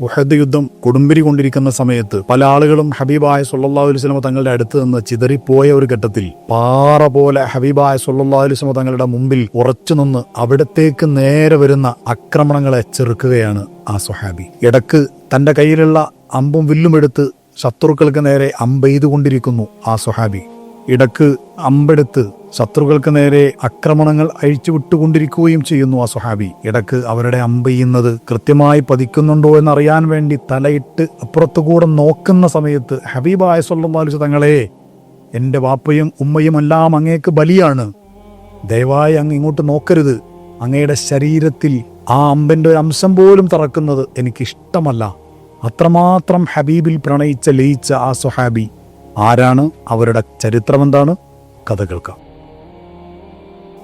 ഉഹദ് യുദ്ധം കൊടുമ്പിരി കൊണ്ടിരിക്കുന്ന സമയത്ത് പല ആളുകളും ഹബീബായ സല്ലല്ലാഹു അലൈഹി വസല്ലമ തങ്ങളുടെ അടുത്ത് നിന്ന് ചിതറിപ്പോയ ഒരു ഘട്ടത്തിൽ പാറ പോലെ ഹബീബായ സല്ലല്ലാഹു അലൈഹി വസല്ലമ തങ്ങളുടെ മുമ്പിൽ ഉറച്ചു നിന്ന് അവിടത്തേക്ക് നേരെ വരുന്ന ആക്രമണങ്ങളെ ചെറുക്കുകയാണ് ആ സുഹാബി ഇടയ്ക്ക് തന്റെ കയ്യിലുള്ള അമ്പും വില്ലും എടുത്ത് ശത്രുക്കൾക്ക് നേരെ അമ്പെയ്തുകൊണ്ടിരിക്കുന്നു ആ സുഹാബി ഇടയ്ക്ക് അമ്പെടുത്ത് ശത്രുക്കൾക്ക് നേരെ ആക്രമണങ്ങൾ അഴിച്ചുവിട്ടുകൊണ്ടിരിക്കുകയും ചെയ്യുന്നു ആ സുഹാബി ഇടയ്ക്ക് അവരുടെ അമ്പെയ്യുന്നത് കൃത്യമായി പതിക്കുന്നുണ്ടോ എന്നറിയാൻ വേണ്ടി തലയിട്ട് അപ്പുറത്തുകൂടെ നോക്കുന്ന സമയത്ത് ഹബീബായ സല്ലാസ് തങ്ങളെ എന്റെ വാപ്പയും ഉമ്മയും എല്ലാം അങ്ങേക്ക് ബലിയാണ്. ദയവായി അങ്ങ് ഇങ്ങോട്ട് നോക്കരുത്. അങ്ങയുടെ ശരീരത്തിൽ ആ അമ്പന്റെ ഒരു അംശം പോലും തറക്കുന്നത് എനിക്കിഷ്ടമല്ല. അത്രമാത്രം ഹബീബിൽ പ്രണയിച്ച ലയിച്ച ആ സുഹാബി ആരാണ്? അവരുടെ ചരിത്രം എന്താണ് കഥ കേൾക്കാം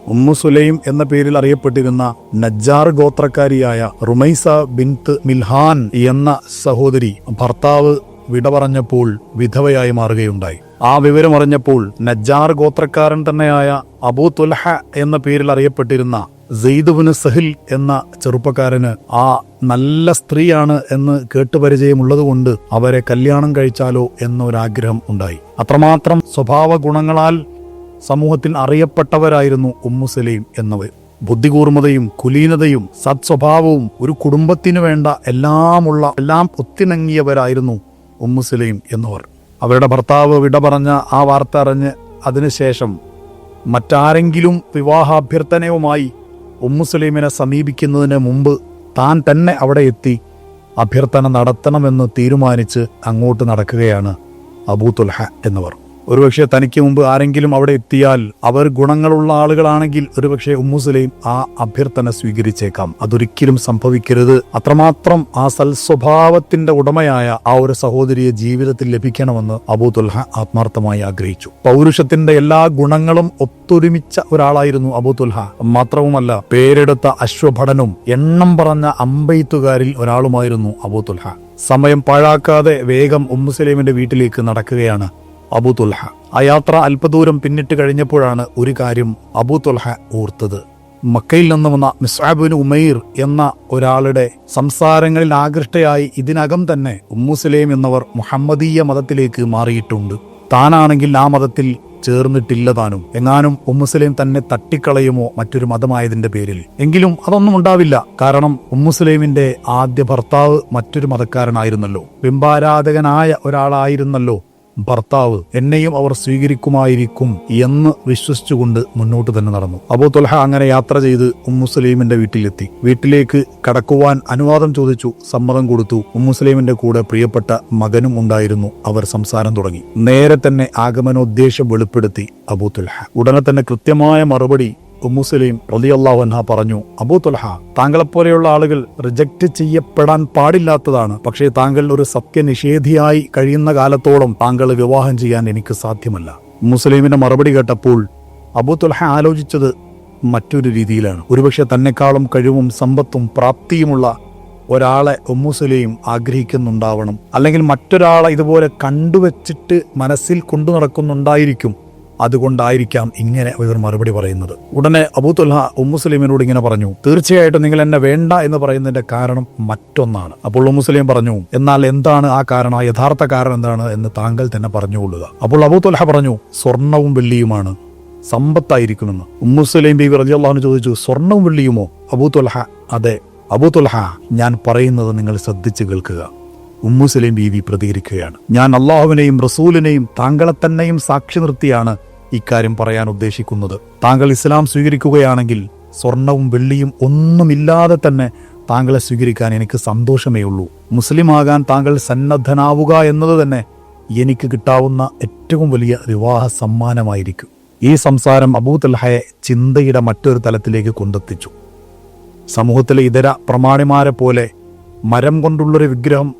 ഉമ്മു സുലൈം എന്ന പേരിൽ അറിയപ്പെട്ടിരുന്ന നജ്ജാർ ഗോത്രക്കാരിയായ റുമൈസ ബിൻത്ത് മിൽഹാൻ എന്ന സഹോദരി ഭർത്താവ് വിട പറഞ്ഞപ്പോൾ വിധവയായി മാറുകയുണ്ടായി. ആ വിവരമറിഞ്ഞപ്പോൾ നജ്ജാർ ഗോത്രക്കാരൻ തന്നെയായ അബൂ തുൽഹ എന്ന പേരിൽ അറിയപ്പെട്ടിരുന്ന സെയ്ദുബിന് സഹിൽ എന്ന ചെറുപ്പക്കാരന് ആ നല്ല സ്ത്രീയാണ് എന്ന് കേട്ടുപരിചയമുള്ളതുകൊണ്ട് അവരെ കല്യാണം കഴിച്ചാലോ എന്നൊരാഗ്രഹം ഉണ്ടായി. അത്രമാത്രം സ്വഭാവ ഗുണങ്ങളാൽ സമൂഹത്തിൽ അറിയപ്പെട്ടവരായിരുന്നു ഉമ്മു സലീം എന്നവർ. ബുദ്ധികൂർമ്മതയും കുലീനതയും സത്സ്വഭാവവും ഒരു കുടുംബത്തിനു വേണ്ട എല്ലാമുള്ള എല്ലാം ഒത്തിണങ്ങിയവരായിരുന്നു ഉമ്മു സലീം എന്നവർ. അവരുടെ ഭർത്താവ് വിട പറഞ്ഞ ആ വാർത്ത അറിഞ്ഞ് അതിനുശേഷം മറ്റാരെങ്കിലും വിവാഹാഭ്യർത്ഥനയുമായി ഉമ്മു സലീമിനെ സമീപിക്കുന്നതിന് മുമ്പ് താൻ തന്നെ അവിടെ എത്തി അഭ്യർത്ഥന നടത്തണമെന്ന് തീരുമാനിച്ച് അങ്ങോട്ട് നടക്കുകയാണ് അബൂ തുൽഹ എന്നിവർ. ഒരുപക്ഷെ തനിക്ക് മുമ്പ് ആരെങ്കിലും അവിടെ എത്തിയാൽ അവർ ഗുണങ്ങളുള്ള ആളുകളാണെങ്കിൽ ഒരുപക്ഷെ ഉമ്മുസലൈം ആ അഭ്യർത്ഥന സ്വീകരിച്ചേക്കാം. അതൊരിക്കലും സംഭവിക്കരുത്. അത്രമാത്രം ആ സൽസ്വഭാവത്തിന്റെ ഉടമയായ ആ ഒരു സഹോദരിയെ ജീവിതത്തിൽ ലഭിക്കണമെന്ന് അബൂതുൽഹ ആത്മാർത്ഥമായി ആഗ്രഹിച്ചു. പൗരുഷത്തിന്റെ എല്ലാ ഗുണങ്ങളും ഒത്തൊരുമിച്ച ഒരാളായിരുന്നു അബൂതുൽഹ മാത്രവുമല്ല പേരെടുത്ത അശ്വഭടനും എണ്ണം പറഞ്ഞ അമ്പെയ്ത്തുകാരിൽ ഒരാളുമായിരുന്നു അബൂതുൽഹ സമയം പാഴാക്കാതെ വേഗം ഉമ്മുസലൈമിന്റെ വീട്ടിലേക്ക് നടക്കുകയാണ്. അബൂ തുൽഹ. ആ യാത്ര അല്പദൂരം പിന്നിട്ട് കഴിഞ്ഞപ്പോഴാണ് ഒരു കാര്യം അബൂ തുൽഹ ഓർത്തത്. മക്കയിൽ നിന്ന് വന്ന മിസ്വാബുൻ ഉമൈർ എന്ന ഒരാളുടെ സംസാരങ്ങളിൽ ആകൃഷ്ടയായി ഇതിനകം തന്നെ ഉമ്മുസലേം എന്നവർ മുഹമ്മദീയ മതത്തിലേക്ക് മാറിയിട്ടുണ്ട്. താനാണെങ്കിൽ ആ മതത്തിൽ ചേർന്നിട്ടില്ല താനും. എങ്ങാനും ഉമ്മുസലേം തന്നെ തട്ടിക്കളയുമോ മറ്റൊരു മതമായതിന്റെ പേരിൽ. എങ്കിലും അതൊന്നും ഉണ്ടാവില്ല. കാരണം ഉമ്മുസലേമിന്റെ ആദ്യ ഭർത്താവ് മറ്റൊരു മതക്കാരനായിരുന്നല്ലോ. ബിംബാരാധകനായ ഒരാളായിരുന്നല്ലോ ഭർത്താവ് എന്നെയും അവർ സ്വീകരിക്കുമായിരിക്കും എന്ന് വിശ്വസിച്ചുകൊണ്ട് മുന്നോട്ട് തന്നെ നടന്നു. അബൂ തുൽഹ അങ്ങനെ യാത്ര ചെയ്ത് ഉമ്മുസലീമിന്റെ വീട്ടിലെത്തി. വീട്ടിലേക്ക് കടക്കുവാൻ അനുവാദം ചോദിച്ചു സമ്മതം കൊടുത്തു. ഉമ്മുസലീമിന്റെ കൂടെ പ്രിയപ്പെട്ട മകനും ഉണ്ടായിരുന്നു. അവർ സംസാരം തുടങ്ങി. നേരെ തന്നെ ആഗമനോദ്ദേശം വെളിപ്പെടുത്തി അബൂ ഉടനെ തന്നെ കൃത്യമായ മറുപടി ഉമ്മുസലീം റളിയല്ലാഹു അൻഹ പറഞ്ഞു അബൂ തുൽഹ താങ്കളെപ്പോലെയുള്ള ആളുകൾ റിജക്റ്റ് ചെയ്യപ്പെടാൻ പാടില്ലാത്തതാണ്. പക്ഷേ താങ്കൾ ഒരു സത്യനിഷേധിയായി കഴിയുന്ന കാലത്തോളം താങ്കൾ വിവാഹം ചെയ്യാൻ എനിക്ക് സാധ്യമല്ല. മുസ്ലിമിന്റെ മറുപടി കേട്ടപ്പോൾ അബൂ തുൽഹ ആലോചിച്ചത് മറ്റൊരു രീതിയിലാണ്. ഒരുപക്ഷെ തന്നെക്കാളും കഴിവും സമ്പത്തും പ്രാപ്തിയുമുള്ള ഒരാളെ ഉമ്മുസലയും ആഗ്രഹിക്കുന്നുണ്ടാവണം. അല്ലെങ്കിൽ മറ്റൊരാളെ ഇതുപോലെ കണ്ടുവച്ചിട്ട് മനസ്സിൽ കൊണ്ടു നടക്കുന്നുണ്ടായിരിക്കും. അതുകൊണ്ടായിരിക്കാം ഇങ്ങനെ ഇവർ മറുപടി പറയുന്നത്. ഉടനെ അബൂത്തുല്ല ഉമ്മുസ്ലിമിനോട് ഇങ്ങനെ പറഞ്ഞു തീർച്ചയായിട്ടും നിങ്ങൾ എന്നെ വേണ്ട എന്ന് പറയുന്നതിന്റെ കാരണം മറ്റൊന്നാണ്. അപ്പോൾ ഉമ്മുസ്ലിം പറഞ്ഞു എന്നാൽ എന്താണ് ആ കാരണം? യഥാർത്ഥ കാരണം എന്താണ്? എന്ന് താങ്കൾ തന്നെ പറഞ്ഞുകൊള്ളുക. അപ്പോൾ അബൂത്തുല്ല പറഞ്ഞു സ്വർണവും വെള്ളിയുമാണ്. സമ്പത്തായിരിക്കുമെന്ന്. ഉമ്മുസ്ലിം ബി റജി അള്ളാഹു ചോദിച്ചു സ്വർണവും വെള്ളിയുമോ? അബൂത്തുൽഹ അതെ. അബൂത്തുൽഹ ഞാൻ പറയുന്നത് നിങ്ങൾ ശ്രദ്ധിച്ചു കേൾക്കുക. ഉമ്മുസലീം ബീവി പ്രതികരിക്കുകയാണ്. ഞാൻ അള്ളാഹുവിനെയും റസൂലിനെയും താങ്കളെ തന്നെയും സാക്ഷി നിർത്തിയാണ് ഇക്കാര്യം പറയാൻ ഉദ്ദേശിക്കുന്നത്. താങ്കൾ ഇസ്ലാം സ്വീകരിക്കുകയാണെങ്കിൽ സ്വർണവും വെള്ളിയും ഒന്നുമില്ലാതെ തന്നെ താങ്കളെ സ്വീകരിക്കാൻ എനിക്ക് സന്തോഷമേ ഉള്ളൂ മുസ്ലിം ആകാൻ താങ്കൾ സന്നദ്ധനാവുക എന്നത് തന്നെ എനിക്ക് കിട്ടാവുന്ന ഏറ്റവും വലിയ വിവാഹ സമ്മാനമായിരിക്കും. ഈ സംസാരം അബൂ തൽഹയെ ചിന്തയുടെ മറ്റൊരു തലത്തിലേക്ക് കൊണ്ടെത്തിച്ചു. സമൂഹത്തിലെ ഇതര പ്രമാണിമാരെ പോലെ മരം കൊണ്ടുള്ളൊരു വിഗ്രഹം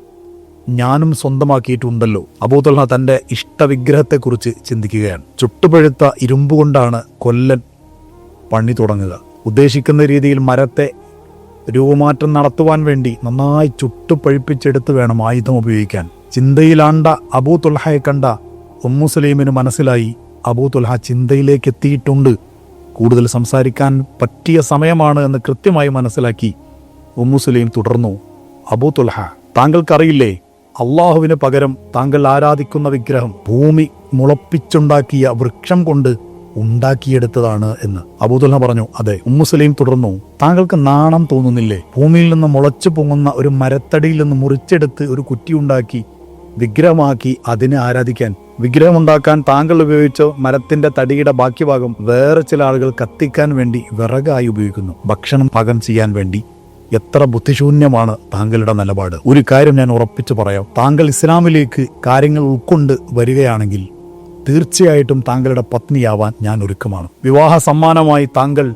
ഞാനും സ്വന്തമാക്കിയിട്ടുണ്ടല്ലോ. അബൂതുൽഹ തന്റെ ഇഷ്ടവിഗ്രഹത്തെക്കുറിച്ച് ചിന്തിക്കുകയാണ്. ചുട്ടുപഴുത്ത ഇരുമ്പുകൊണ്ടാണ് കൊല്ലൻ പണി തുടങ്ങുക. ഉദ്ദേശിക്കുന്ന രീതിയിൽ മരത്തെ രൂപമാറ്റം നടത്തുവാൻ വേണ്ടി നന്നായി ചുട്ടുപഴുപ്പിച്ചെടുത്ത് വേണം ആയുധം ഉപയോഗിക്കാൻ. ചിന്തയിലാണ്ട അബൂ തുൽഹയെ കണ്ട ഉമ്മുസലീമിന് മനസ്സിലായി അബൂ തുൽഹ ചിന്തയിലേക്ക് എത്തിയിട്ടുണ്ട് കൂടുതൽ സംസാരിക്കാൻ പറ്റിയ സമയമാണ് എന്ന് കൃത്യമായി മനസ്സിലാക്കി ഉമ്മുസലീം തുടർന്നു. അബൂ തുൽഹ താങ്കൾക്കറിയില്ലേ അള്ളാഹുവിന് പകരം താങ്കൾ ആരാധിക്കുന്ന വിഗ്രഹം ഭൂമി മുളപ്പിച്ചുണ്ടാക്കിയ വൃക്ഷം കൊണ്ട് ഉണ്ടാക്കിയെടുത്തതാണ് എന്ന് അബൂദുല്ല പറഞ്ഞു അതെ ഉമ്മുസലീം തുടർന്നു താങ്കൾക്ക് നാണം തോന്നുന്നില്ലേ? ഭൂമിയിൽ നിന്ന് മുളച്ചു പൊങ്ങുന്ന ഒരു മരത്തടിയിൽ നിന്ന് മുറിച്ചെടുത്ത് ഒരു കുറ്റി ഉണ്ടാക്കി വിഗ്രഹമാക്കി അതിനെ ആരാധിക്കാൻ. വിഗ്രഹമുണ്ടാക്കാൻ താങ്കൾ ഉപയോഗിച്ച മരത്തിന്റെ തടിയുടെ ബാക്കി ഭാഗം വേറെ ചില ആളുകൾ കത്തിക്കാൻ വേണ്ടി വിറകായി ഉപയോഗിക്കുന്നു. ഭക്ഷണം പാകം ചെയ്യാൻ വേണ്ടി എത്ര ബുദ്ധിശൂന്യമാണ് താങ്കളുടെ നിലപാട്. ഒരു കാര്യം ഞാൻ ഉറപ്പിച്ചു പറയാം. താങ്കൾ ഇസ്ലാമിലേക്ക് കാര്യങ്ങൾ ഉൾക്കൊണ്ട് വരികയാണെങ്കിൽ തീർച്ചയായിട്ടും താങ്കളുടെ പത്നിയാവാൻ ഞാൻ ഒരുക്കമാണ്. വിവാഹ സമ്മാനമായി താങ്കൾ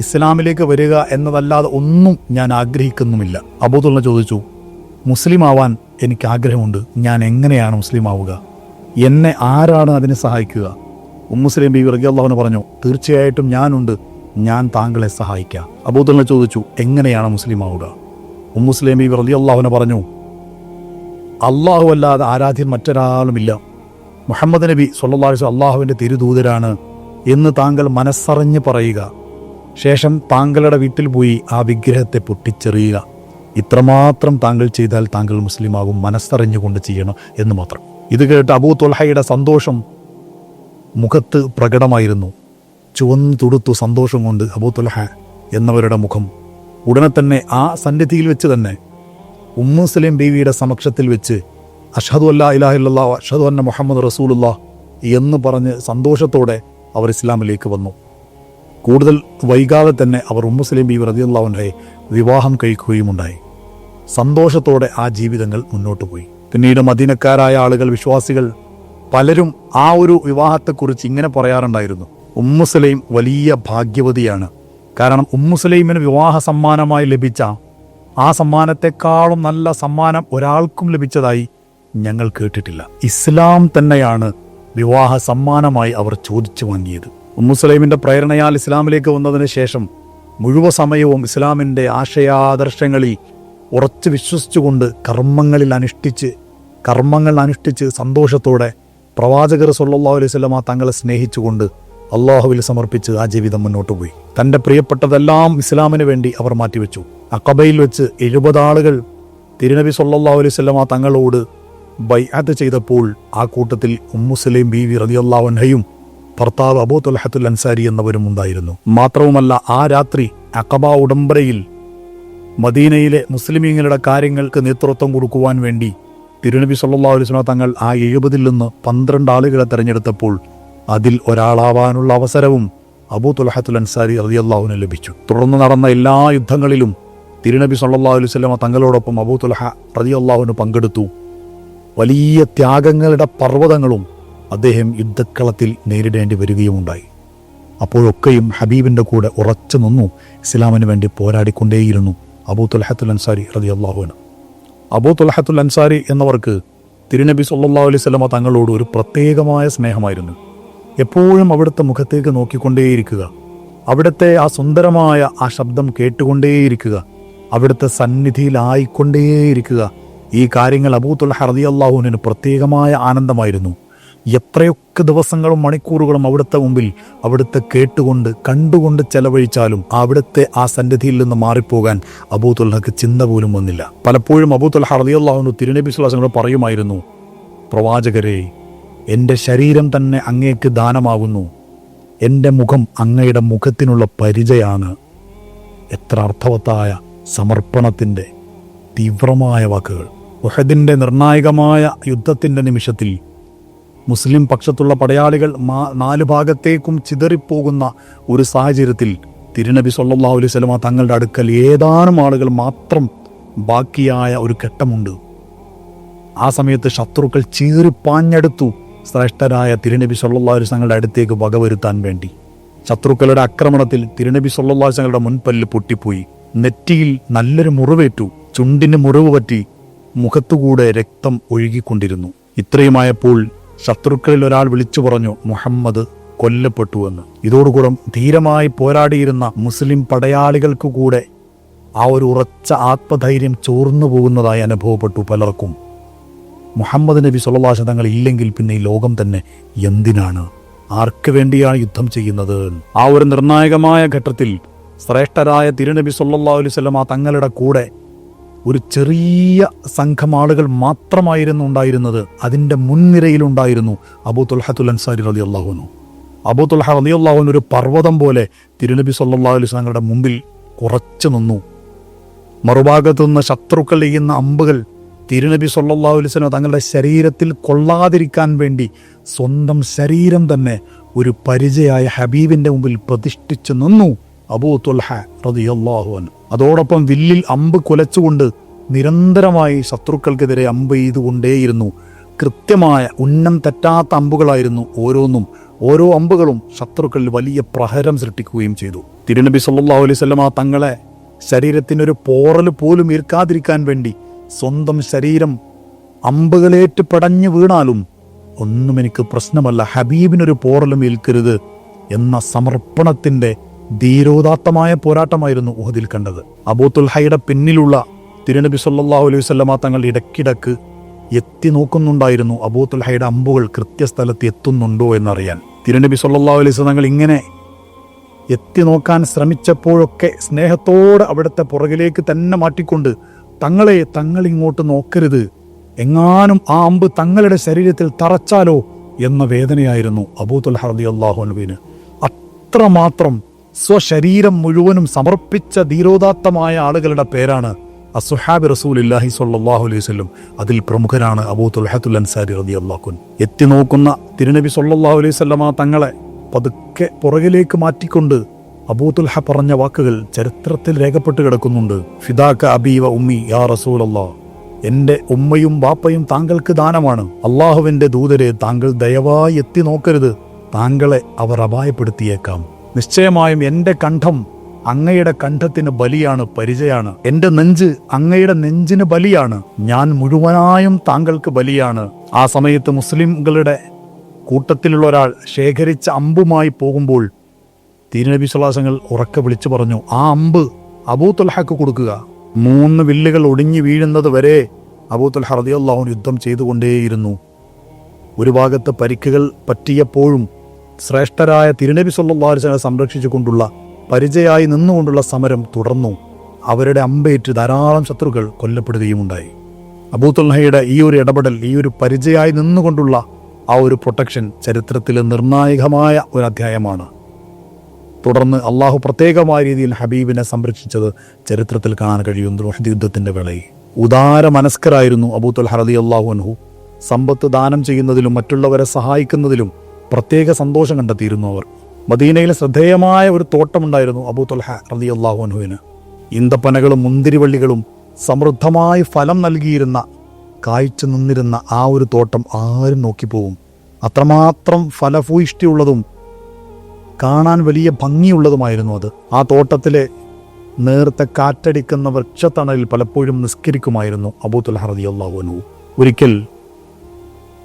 ഇസ്ലാമിലേക്ക് വരിക എന്നതല്ലാതെ ഒന്നും ഞാൻ ആഗ്രഹിക്കുന്നുമില്ല. അബൂദുള്ള ചോദിച്ചു മുസ്ലിം ആവാൻ എനിക്ക് ആഗ്രഹമുണ്ട്. ഞാൻ എങ്ങനെയാണ് മുസ്ലിം ആവുക എന്നെ ആരാണ് അതിനെ സഹായിക്കുക? ഉമ്മുസ്ലിം ബി റഗിയല്ലാഹുന് പറഞ്ഞു തീർച്ചയായിട്ടും ഞാനുണ്ട്. ഞാൻ താങ്കളെ സഹായിക്കാം. അബൂദുള്ള ചോദിച്ചു എങ്ങനെയാണ് മുസ്ലിം ആവുക? ഉമ്മുസ്ലിം ഈ വെറുതെ അള്ളാഹുവിനെ പറഞ്ഞു അള്ളാഹു അല്ലാതെ ആരാധ്യൻ മറ്റൊരാളുമില്ല മുഹമ്മദ് നബി സൊല്ലാസ് അള്ളാഹുവിന്റെ തിരുദൂതരാണ് എന്ന് താങ്കൾ മനസ്സറിഞ്ഞ് പറയുക. ശേഷം താങ്കളുടെ വീട്ടിൽ പോയി ആ വിഗ്രഹത്തെ പൊട്ടിച്ചെറിയുക. ഇത്രമാത്രം താങ്കൾ ചെയ്താൽ താങ്കൾ മുസ്ലിമാകും മനസ്സറിഞ്ഞുകൊണ്ട് ചെയ്യണം എന്ന് മാത്രം. ഇത് കേട്ട് അബൂ തൊൽഹയുടെ സന്തോഷം മുഖത്ത് പ്രകടമായിരുന്നു. ചുവന്നു തുടുത്തു സന്തോഷം കൊണ്ട് അബൂത്തുലഹ എന്നവരുടെ മുഖം ഉടനെ തന്നെ ആ സന്നിധിയിൽ വെച്ച് തന്നെ ഉമ്മു സലീം ബീവിയുടെ സമക്ഷത്തിൽ വെച്ച് അഷഹദു അല്ലാ ഇലാഹില്ലാ അഷഹദു അന്ന മുഹമ്മദ് റസൂലുള്ള എന്ന് പറഞ്ഞ് സന്തോഷത്തോടെ അവർ ഇസ്ലാമിലേക്ക് വന്നു. കൂടുതൽ വൈകാതെ തന്നെ അവർ ഉമ്മു സലീം ബീവി റതിയുള്ളവന്റെ വിവാഹം കഴിക്കുകയുമുണ്ടായി. സന്തോഷത്തോടെ ആ ജീവിതങ്ങൾ മുന്നോട്ട് പോയി. പിന്നീട് മദീനക്കാരായ ആളുകൾ വിശ്വാസികൾ പലരും ആ ഒരു വിവാഹത്തെക്കുറിച്ച് ഇങ്ങനെ പറയാറുണ്ടായിരുന്നു. ഉമ്മുസലൈം വലിയ ഭാഗ്യവതിയാണ്. കാരണം ഉമ്മുസലൈമിന് വിവാഹ സമ്മാനമായി ലഭിച്ച ആ സമ്മാനത്തെക്കാളും നല്ല സമ്മാനം ഒരാൾക്കും ലഭിച്ചതായി ഞങ്ങൾ കേട്ടിട്ടില്ല. ഇസ്ലാം തന്നെയാണ് വിവാഹ സമ്മാനമായി അവർ ചോദിച്ചു വാങ്ങിയത്. ഉമ്മുസലൈമിന്റെ പ്രേരണയാൽ ഇസ്ലാമിലേക്ക് വന്നതിന് ശേഷം മുഴുവൻ സമയവും ഇസ്ലാമിന്റെ ആശയാദർശങ്ങളിൽ ഉറച്ചു വിശ്വസിച്ചുകൊണ്ട് കർമ്മങ്ങളിൽ അനുഷ്ഠിച്ച് കർമ്മങ്ങൾ അനുഷ്ഠിച്ച് സന്തോഷത്തോടെ പ്രവാചകർ സല്ലല്ലാഹു അലൈഹി വസല്ലമ തങ്ങളെ സ്നേഹിച്ചുകൊണ്ട് അള്ളാഹുവിൽ സമർപ്പിച്ച് ആ ജീവിതം മുന്നോട്ട് പോയി. തന്റെ പ്രിയപ്പെട്ടതെല്ലാം ഇസ്ലാമിന് വേണ്ടി അവർ മാറ്റിവെച്ചു. അക്കബയിൽ വെച്ച് എഴുപത് ആളുകൾ തിരുനബി സല്ലാഹു അലൈഹി വസല്ലമ തങ്ങളോട് ബൈഅത്ത് ചെയ്തപ്പോൾ ആ കൂട്ടത്തിൽ ഉമ്മുസലീം ബി വി അൻഹയും ഭർത്താവ് അബൂ തുൽഹത്തുൽ അൻസാരി എന്നവരും ഉണ്ടായിരുന്നു. മാത്രവുമല്ല ആ രാത്രി അക്കബ ഉടമ്പരയിൽ മദീനയിലെ മുസ്ലിമീങ്ങളുടെ കാര്യങ്ങൾക്ക് നേതൃത്വം കൊടുക്കുവാൻ വേണ്ടി തിരുനബി സല്ലല്ലാഹു അലൈഹി വസല്ലം തങ്ങൾ ആ എഴുപതിൽ നിന്ന് പന്ത്രണ്ട് ആളുകളെ തെരഞ്ഞെടുത്തപ്പോൾ അതിൽ ഒരാളാവാനുള്ള അവസരവും അബൂ തുലഹത്തുൽ അൻസാരി റളിയല്ലാഹുവിന് ലഭിച്ചു. തുടർന്ന് നടന്ന എല്ലാ യുദ്ധങ്ങളിലും തിരുനബി സല്ലാ അലൈഹി വസല്ലം തങ്ങളോടൊപ്പം അബൂ തുലഹ റളിയല്ലാഹുവിന് പങ്കെടുത്തു. വലിയ ത്യാഗങ്ങളുടെ പർവതങ്ങളും അദ്ദേഹം യുദ്ധക്കളത്തിൽ നേരിടേണ്ടി വരികയുമുണ്ടായി. അപ്പോഴൊക്കെയും ഹബീബിന്റെ കൂടെ ഉറച്ചു നിന്നു ഇസ്ലാമിന് വേണ്ടി പോരാടിക്കൊണ്ടേയിരുന്നു അബൂ തുലഹത്തുൽ അൻസാരി റതി അള്ളാഹുവിന് അബൂ തുലഹത്തുൽ അൻസാരി എന്നവർക്ക് തിരുനബി സല്ലാ അലൈഹി സ്വലമ തങ്ങളോട് ഒരു പ്രത്യേകമായ സ്നേഹമായിരുന്നു. എപ്പോഴും അവിടുത്തെ മുഖത്തേക്ക് നോക്കിക്കൊണ്ടേയിരിക്കുക. അവിടുത്തെ ആ സുന്ദരമായ ആ ശബ്ദം കേട്ടുകൊണ്ടേയിരിക്കുക. അവിടുത്തെ സന്നിധിയിലായിക്കൊണ്ടേയിരിക്കുക. ഈ കാര്യങ്ങൾ അബൂത്തുൽ ഹർദി അള്ളാഹുവിന് പ്രത്യേകമായ ആനന്ദമായിരുന്നു. എത്രയൊക്കെ ദിവസങ്ങളും മണിക്കൂറുകളും അവിടുത്തെ മുമ്പിൽ അവിടുത്തെ കേട്ടുകൊണ്ട് കണ്ടുകൊണ്ട് ചെലവഴിച്ചാലും അവിടുത്തെ ആ സന്നിധിയിൽ നിന്ന് മാറിപ്പോകാൻ അബൂതുല്ലഹക്ക് ചിന്ത പോലും വന്നില്ല. പലപ്പോഴും അബൂത്തുൽ ഹറിയാഹുനു തിരുനബി സുല്ലാസങ്ങളോട് പറയുമായിരുന്നു പ്രവാചകരെ എന്റെ ശരീരം തന്നെ അങ്ങേക്ക് ദാനമാകുന്നു എന്റെ മുഖം അങ്ങയുടെ മുഖത്തിനുള്ള പരിചയാണ്. എത്ര അർത്ഥവത്തായ സമർപ്പണത്തിന്റെ തീവ്രമായ വാക്കുകൾ. ഉഹദിന്റെ നിർണായകമായ യുദ്ധത്തിന്റെ നിമിഷത്തിൽ മുസ്ലിം പക്ഷത്തുള്ള പടയാളികൾ മാ നാല് ഭാഗത്തേക്കും ചിതറിപ്പോകുന്ന ഒരു സാഹചര്യത്തിൽ തിരുനബി സല്ലല്ലാഹു അലൈഹി സ്വലമ തങ്ങളുടെ അടുക്കൽ ഏതാനും ആളുകൾ മാത്രം ബാക്കിയായ ഒരു ഘട്ടമുണ്ട്. ആ സമയത്ത് ശത്രുക്കൾ ചീറിപ്പാഞ്ഞെടുത്തു. ശ്രേഷ്ഠരായ തിരുനബി അലൈഹി തങ്ങളുടെ അടുത്തേക്ക് വകവരുത്താൻ വേണ്ടി. ശത്രുക്കളുടെ ആക്രമണത്തിൽ തിരുനബി അലൈഹി തങ്ങളുടെ മുൻപല്ല് പൊട്ടിപ്പോയി. നെറ്റിയിൽ നല്ലൊരു മുറിവേറ്റു. ചുണ്ടിന് മുറിവ് പറ്റി മുഖത്തുകൂടെ രക്തം ഒഴുകിക്കൊണ്ടിരുന്നു. ഇത്രയുമായപ്പോൾ ശത്രുക്കളിൽ ഒരാൾ വിളിച്ചു പറഞ്ഞു മുഹമ്മദ് കൊല്ലപ്പെട്ടു എന്ന്. ഇതോടുകൂടെ ധീരമായി പോരാടിയിരുന്ന മുസ്ലിം പടയാളികൾക്ക് കൂടെ ആ ഒരു ഉറച്ച ആത്മധൈര്യം ചോർന്നു പോകുന്നതായി അനുഭവപ്പെട്ടു പലർക്കും. മുഹമ്മദ് നബി സുല്ലാശ തങ്ങൾ ഇല്ലെങ്കിൽ പിന്നെ ഈ ലോകം തന്നെ എന്തിനാണ്? ആർക്ക് വേണ്ടിയാണ് യുദ്ധം ചെയ്യുന്നത്? ആ ഒരു നിർണായകമായ ഘട്ടത്തിൽ ശ്രേഷ്ഠരായ തിരുനബി സല്ലാ അലൈഹി വസല്ലമ തങ്ങളുടെ കൂടെ ഒരു ചെറിയ സംഘം ആളുകൾ മാത്രമായിരുന്നു ഉണ്ടായിരുന്നത്. അതിന്റെ മുൻനിരയിലുണ്ടായിരുന്നു അബൂ തുൽഹത്തുൽ അൻസാരി റലി അള്ളാഹുനു അബൂ തുൽഹ റലി അള്ളാഹുൻ ഒരു പർവതം പോലെ തിരുനബി സല്ലാ സ്വലങ്ങളുടെ മുമ്പിൽ കുറച്ച് നിന്നു. മറുഭാഗത്തു നിന്ന് ശത്രുക്കൾ ചെയ്യുന്ന അമ്പുകൾ തിരുനബി സല്ലാ അലൈഹി തങ്ങളുടെ ശരീരത്തിൽ കൊള്ളാതിരിക്കാൻ വേണ്ടി സ്വന്തം ശരീരം തന്നെ ഒരു പരിചയായ ഹബീബിന്റെ മുമ്പിൽ പ്രതിഷ്ഠിച്ചു നിന്നു അബൂ അതോടൊപ്പം വില്ലിൽ അമ്പ് കുലച്ചുകൊണ്ട് നിരന്തരമായി ശത്രുക്കൾക്കെതിരെ അമ്പ് ചെയ്തുകൊണ്ടേയിരുന്നു. കൃത്യമായ ഉന്നം തെറ്റാത്ത അമ്പുകളായിരുന്നു ഓരോന്നും. ഓരോ അമ്പുകളും ശത്രുക്കളിൽ വലിയ പ്രഹരം സൃഷ്ടിക്കുകയും ചെയ്തു. തിരുനബി സല്ലാ അലൈഹി സ്വലമ തങ്ങളെ ശരീരത്തിനൊരു പോറൽ പോലും ഏൽക്കാതിരിക്കാൻ വേണ്ടി സ്വന്തം ശരീരം അമ്പുകളേറ്റ് പടഞ്ഞു വീണാലും ഒന്നും എനിക്ക് പ്രശ്നമല്ല. ഹബീബിനൊരു പോറലും ഏൽക്കരുത് എന്ന സമർപ്പണത്തിന്റെ ധീരോദാത്തമായ പോരാട്ടമായിരുന്നു ഉഹദിൽ കണ്ടത്. അബൂത്തുൽ ഹൈയുടെ പിന്നിലുള്ള തിരുനബി സല്ലാഹു അലൈഹി സ്വല്ലമ തങ്ങൾ ഇടക്കിടക്ക് എത്തി നോക്കുന്നുണ്ടായിരുന്നു. അബൂത്തുൽ ഹൈയുടെ അമ്പുകൾ കൃത്യസ്ഥലത്ത് എത്തുന്നുണ്ടോ എന്നറിയാൻ. തിരുനബി സല്ലാഹു അലൈഹി തങ്ങൾ ഇങ്ങനെ എത്തി നോക്കാൻ ശ്രമിച്ചപ്പോഴൊക്കെ സ്നേഹത്തോടെ അവിടുത്തെ പുറകിലേക്ക് തന്നെ മാറ്റിക്കൊണ്ട് തങ്ങളെ തങ്ങളിങ്ങോട്ട് നോക്കരുത്. എങ്ങാനും ആ അമ്പ് തങ്ങളുടെ ശരീരത്തിൽ തറച്ചാലോ എന്ന വേദനയായിരുന്നു അബൂതുൽ ഹർദി അള്ളാഹുനുവിന് അത്രമാത്രം സ്വശരീരം മുഴുവനും സമർപ്പിച്ച ധീരോദാത്തമായ ആളുകളുടെ പേരാണ് അസുഹാബി റസൂലില്ലാഹി സ്വല്ലല്ലാഹു അലൈഹി വസല്ലം. അതിൽ പ്രമുഖരാണ് അബൂ തുൽഹത്തുൽ അൻസാരി റതി റളിയല്ലാഹു എത്തി നോക്കുന്ന തിരുനബി സ്വല്ലല്ലാഹു അലൈഹി വസല്ലമ തങ്ങളെ പതുക്കെ പുറകിലേക്ക് മാറ്റിക്കൊണ്ട് അബൂതുൽഹ പറഞ്ഞ വാക്കുകൾ ചരിത്രത്തിൽ രേഖപ്പെട്ട് കിടക്കുന്നുണ്ട്. ഫിദാക്ക അബീവ ഉമ്മി യാ റസൂലല്ലാ. എന്റെ ഉമ്മയും ബാപ്പയും താങ്കൾക്ക് ദാനമാണ്. അള്ളാഹുവിന്റെ ദൂതരെ താങ്കൾ ദയവായി എത്തി നോക്കരുത്. താങ്കളെ അവർ അപായപ്പെടുത്തിയേക്കാം. നിശ്ചയമായും എന്റെ കണ്ഠം അങ്ങയുടെ കണ്ഠത്തിന് ബലിയാണ് പരിചയാണ്. എന്റെ നെഞ്ച് അങ്ങയുടെ നെഞ്ചിന് ബലിയാണ്. ഞാൻ മുഴുവനായും താങ്കൾക്ക് ബലിയാണ്. ആ സമയത്ത് മുസ്ലിംകളുടെ കൂട്ടത്തിലുള്ള ഒരാൾ ശേഖരിച്ച അമ്പുമായി പോകുമ്പോൾ തിരുനബി സുല്ലാസങ്ങൾ ഉറക്കെ വിളിച്ചു പറഞ്ഞു ആ അമ്പ് അബൂത്തുൽഹക്ക് കൊടുക്കുക. മൂന്ന് വില്ലുകൾ ഒടിഞ്ഞു വീഴുന്നത് വരെ അബൂത്തുൽഹ റതിയല്ലാഹുൻ യുദ്ധം ചെയ്തുകൊണ്ടേയിരുന്നു. ഒരു ഭാഗത്ത് പരിക്കുകൾ പറ്റിയപ്പോഴും ശ്രേഷ്ഠരായ തിരുനബി സല്ലാസ്വനെ സംരക്ഷിച്ചുകൊണ്ടുള്ള പരിചയായി നിന്നുകൊണ്ടുള്ള സമരം തുടർന്നു. അവരുടെ അമ്പേറ്റ് ധാരാളം ശത്രുക്കൾ കൊല്ലപ്പെടുകയുമുണ്ടായി. അബൂത്തുൽഹയുടെ ഈ ഒരു ഇടപെടൽ ഈ ഒരു പരിചയായി നിന്നുകൊണ്ടുള്ള ആ ഒരു പ്രൊട്ടക്ഷൻ ചരിത്രത്തിലെ നിർണായകമായ ഒരു അധ്യായമാണ്. തുടർന്ന് അള്ളാഹു പ്രത്യേകമായ രീതിയിൽ ഹബീബിനെ സംരക്ഷിച്ചത് ചരിത്രത്തിൽ കാണാൻ കഴിയുന്നു ഉഹദ് യുദ്ധത്തിന്റെ വേളയിൽ. ഉദാര മനസ്കരായിരുന്നു അബൂത്തുൽ ഹറദി അള്ളാഹു അൻഹു. സമ്പത്ത് ദാനം ചെയ്യുന്നതിലും മറ്റുള്ളവരെ സഹായിക്കുന്നതിലും പ്രത്യേക സന്തോഷം കണ്ടെത്തിയിരുന്നു അവർ. മദീനയിൽ ശ്രദ്ധേയമായ ഒരു തോട്ടമുണ്ടായിരുന്നു അബൂത്തുൽഹ റതി അള്ളാഹു അൻഹുവിന്. ഈന്തപ്പനകളും മുന്തിരിവള്ളികളും സമൃദ്ധമായി ഫലം നൽകിയിരുന്ന കായ്ച്ചു നിന്നിരുന്ന ആ ഒരു തോട്ടം ആരും നോക്കിപ്പോവും. അത്രമാത്രം ഫലഭൂയിഷ്ടിയുള്ളതും കാണാൻ വലിയ ഭംഗിയുള്ളതുമായിരുന്നു അത്. ആ തോട്ടത്തിലെ നേർത്ത കാറ്റടിക്കുന്ന വൃക്ഷത്തണലിൽ പലപ്പോഴും നിസ്കരിക്കുമായിരുന്നു അബൂത്തുൽ ഹറദി അള്ളാഹുനു ഒരിക്കൽ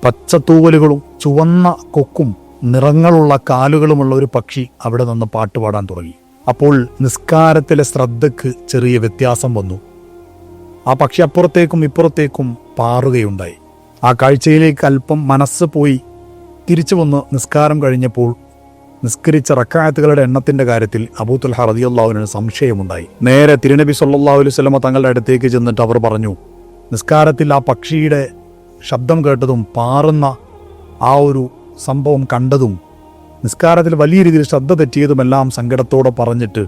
പച്ചത്തൂവലുകളും ചുവന്ന കൊക്കും നിറങ്ങളുള്ള കാലുകളുമുള്ള ഒരു പക്ഷി അവിടെ നിന്ന് പാട്ടുപാടാൻ തുടങ്ങി. അപ്പോൾ നിസ്കാരത്തിലെ ശ്രദ്ധയ്ക്ക് ചെറിയ വ്യത്യാസം വന്നു. ആ പക്ഷി അപ്പുറത്തേക്കും ഇപ്പുറത്തേക്കും പാറുകയുണ്ടായി. ആ കാഴ്ചയിലേക്ക് അല്പം മനസ്സ് പോയി തിരിച്ചു വന്ന് നിസ്കാരം കഴിഞ്ഞപ്പോൾ നിസ്കരിച്ച റക്കായത്തുകളുടെ എണ്ണത്തിന്റെ കാര്യത്തിൽ അബൂതുൽഹ റതിയുള്ളാഹുവിന് സംശയമുണ്ടായി. നേരെ തിരുനബി സല്ലാഹു അലൈഹി സ്വലമ തങ്ങളുടെ അടുത്തേക്ക് ചെന്നിട്ട് അവർ പറഞ്ഞു നിസ്കാരത്തിൽ ആ പക്ഷിയുടെ ശബ്ദം കേട്ടതും പാറുന്ന ആ ഒരു സംഭവം കണ്ടതും നിസ്കാരത്തിൽ വലിയ രീതിയിൽ ശ്രദ്ധ തെറ്റിയതുമെല്ലാം സങ്കടത്തോടെ പറഞ്ഞിട്ട്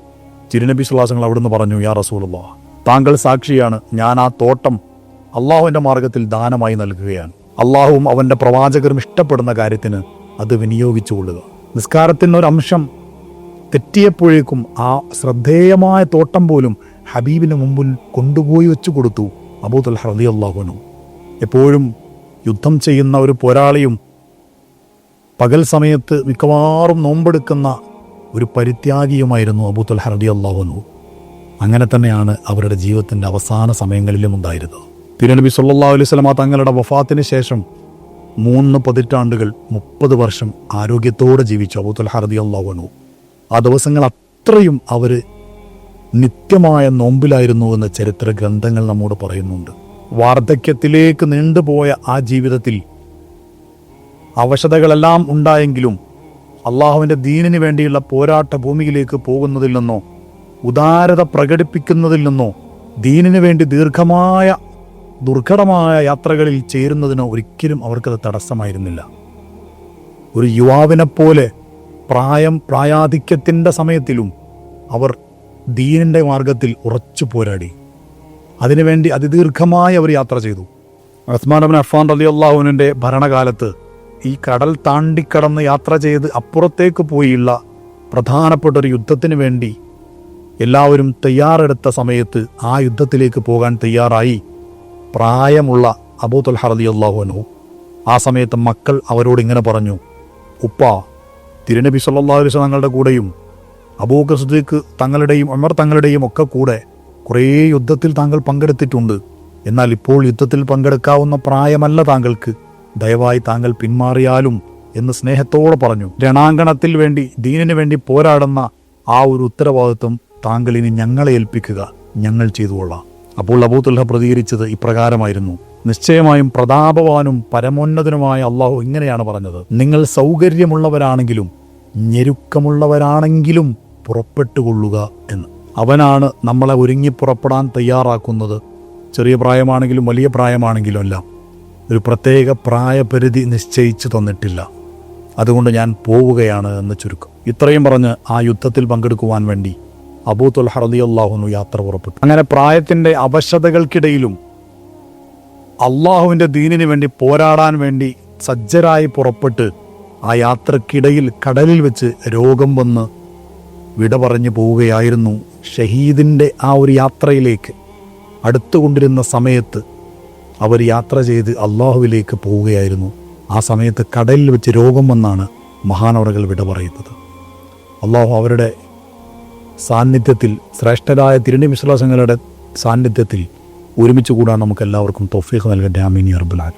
തിരുനബി സുല്ലാസങ്ങൾ അവിടുന്ന് പറഞ്ഞു യാ റസൂലുള്ള താങ്കൾ സാക്ഷിയാണ്. ഞാൻ ആ തോട്ടം അള്ളാഹുവിന്റെ മാർഗത്തിൽ ദാനമായി നൽകുകയാണ്. അള്ളാഹുവും അവന്റെ പ്രവാചകരും ഇഷ്ടപ്പെടുന്ന കാര്യത്തിന് അത് വിനിയോഗിച്ചുകൊള്ളുക. നിസ്കാരത്തിന് ഒരു അംശം തെറ്റിയപ്പോഴേക്കും ആ ശ്രദ്ധേയമായ തോട്ടം പോലും ഹബീബിന് മുമ്പിൽ കൊണ്ടുപോയി വെച്ചു കൊടുത്തു. അബൂദുൽ ഹറദി അള്ളാഹുനു എപ്പോഴും യുദ്ധം ചെയ്യുന്ന ഒരു പോരാളിയും പകൽ സമയത്ത് മിക്കവാറും നോമ്പെടുക്കുന്ന ഒരു പരിത്യാഗിയുമായിരുന്നു അബൂത്തുൽ ഹറദി അള്ളാഹുനു അങ്ങനെ തന്നെയാണ് അവരുടെ ജീവിതത്തിന്റെ അവസാന സമയങ്ങളിലും ഉണ്ടായിരുന്നത്. തിരുനബി സല്ലാ അലൈഹി സ്വലമ തങ്ങളുടെ വഫാത്തിന് ശേഷം മൂന്ന് പതിറ്റാണ്ടുകൾ മുപ്പത് വർഷം ആരോഗ്യത്തോടെ ജീവിച്ചു അബൂത്തുൽ ഹറദി അള്ളാഹുനു ആ ദിവസങ്ങൾ അത്രയും അവർ നിത്യമായ നോമ്പിലായിരുന്നു എന്ന ചരിത്ര ഗ്രന്ഥങ്ങൾ നമ്മോട് പറയുന്നുണ്ട്. വാർദ്ധക്യത്തിലേക്ക് നീണ്ടുപോയ ആ ജീവിതത്തിൽ അവശതകളെല്ലാം ഉണ്ടായെങ്കിലും അള്ളാഹുവിന്റെ ദീനിന് വേണ്ടിയുള്ള പോരാട്ട ഭൂമിയിലേക്ക് പോകുന്നതിൽ നിന്നോ ഉദാരത പ്രകടിപ്പിക്കുന്നതിൽ നിന്നോ ദീനിനു വേണ്ടി ദീർഘമായ ദുർഘടമായ യാത്രകളിൽ ചേരുന്നതിന് ഒരിക്കലും അവർക്കത് തടസ്സമായിരുന്നില്ല. ഒരു യുവാവിനെപ്പോലെ പ്രായം പ്രായാധിക്യത്തിന്റെ സമയത്തിലും അവർ ദീനിന്റെ മാർഗത്തിൽ ഉറച്ചു പോരാടി. അതിനുവേണ്ടി അതിദീർഘമായ അവർ യാത്ര ചെയ്തു. ഉസ്മാൻ അബിൻ അഫാൻ അലി അള്ളാഹുവിന്റെ ഭരണകാലത്ത് ഈ കടൽ താണ്ടിക്കടന്ന് യാത്ര ചെയ്ത് അപ്പുറത്തേക്ക് പോയുള്ള പ്രധാനപ്പെട്ട ഒരു യുദ്ധത്തിന് വേണ്ടി എല്ലാവരും തയ്യാറെടുത്ത സമയത്ത് ആ യുദ്ധത്തിലേക്ക് പോകാൻ തയ്യാറായി. പ്രായമുള്ള അബൂ തുൽഹ റലി അള്ളാഹുനു ആ സമയത്ത് മക്കൾ അവരോട് ഇങ്ങനെ പറഞ്ഞു ഉപ്പ തിരുനബി അലൈഹി വസല്ലം തങ്ങളുടെ കൂടെയും അബൂബക്കർ സിദ്ദീഖ് തങ്ങളുടെയും ഉമർ തങ്ങളുടെയും ഒക്കെ കൂടെ കുറേ യുദ്ധത്തിൽ താങ്കൾ പങ്കെടുത്തിട്ടുണ്ട്. എന്നാൽ ഇപ്പോൾ യുദ്ധത്തിൽ പങ്കെടുക്കാവുന്ന പ്രായമല്ല താങ്കൾക്ക്. ദയവായി താങ്കൾ പിന്മാറിയാലും എന്ന് സ്നേഹത്തോടെ പറഞ്ഞു. രണാങ്കണത്തിൽ വേണ്ടി ദീനിനു വേണ്ടി പോരാടുന്ന ആ ഒരു ഉത്തരവാദിത്വം താങ്കൾ ഇനി ഞങ്ങളെ ഏൽപ്പിക്കുക. ഞങ്ങൾ ചെയ്തുകൊള്ളാം. അപ്പോൾ അബൂത്തുല്ല പ്രതികരിച്ചത് ഇപ്രകാരമായിരുന്നു. നിശ്ചയമായും പ്രതാപവാനും പരമോന്നതനുമായ അള്ളാഹു ഇങ്ങനെയാണ് പറഞ്ഞത്. നിങ്ങൾ സൗകര്യമുള്ളവരാണെങ്കിലും ഞെരുക്കമുള്ളവരാണെങ്കിലും പുറപ്പെട്ടുകൊള്ളുക എന്ന്. അവനാണ് നമ്മളെ ഒരുങ്ങി പുറപ്പെടാൻ തയ്യാറാക്കുന്നത്. ചെറിയ പ്രായമാണെങ്കിലും വലിയ പ്രായമാണെങ്കിലും അല്ല. ഒരു പ്രത്യേക പ്രായപരിധി നിശ്ചയിച്ചു തന്നിട്ടില്ല. അതുകൊണ്ട് ഞാൻ പോവുകയാണ് എന്ന് ചുരുക്കം. ഇത്രയും പറഞ്ഞ് ആ യുദ്ധത്തിൽ പങ്കെടുക്കുവാൻ വേണ്ടി അബൂത്തുൽ ഹറദിയല്ലാഹുനു യാത്ര പുറപ്പെട്ടു. അങ്ങനെ പ്രായത്തിന്റെ അവശതകൾക്കിടയിലും അള്ളാഹുവിന്റെ ദീനിന് വേണ്ടി പോരാടാൻ വേണ്ടി സജ്ജരായി പുറപ്പെട്ട് ആ യാത്രക്കിടയിൽ കടലിൽ വെച്ച് രോഗം വന്ന് വിട പറഞ്ഞു പോവുകയായിരുന്നു ഷഹീദിന്റെ ആ ഒരു യാത്രയിലേക്ക്. അടുത്തുകൊണ്ടിരുന്ന സമയത്ത് അവർ യാത്ര ചെയ്ത് അള്ളാഹുവിലേക്ക് പോവുകയായിരുന്നു. ആ സമയത്ത് കടലിൽ വെച്ച് രോഗം വന്നാണ് മഹാനവറുകൾ വിട പറയുന്നത്. അള്ളാഹു അവരുടെ സാന്നിധ്യത്തിൽ ശ്രേഷ്ഠരായ തിരുണിവിശ്വാസങ്ങളുടെ സാന്നിധ്യത്തിൽ ഒരുമിച്ച് കൂടാൻ നമുക്ക് എല്ലാവർക്കും തൊഫീഖ് നൽകാൻ ഡാമിനി അർബുലാൻ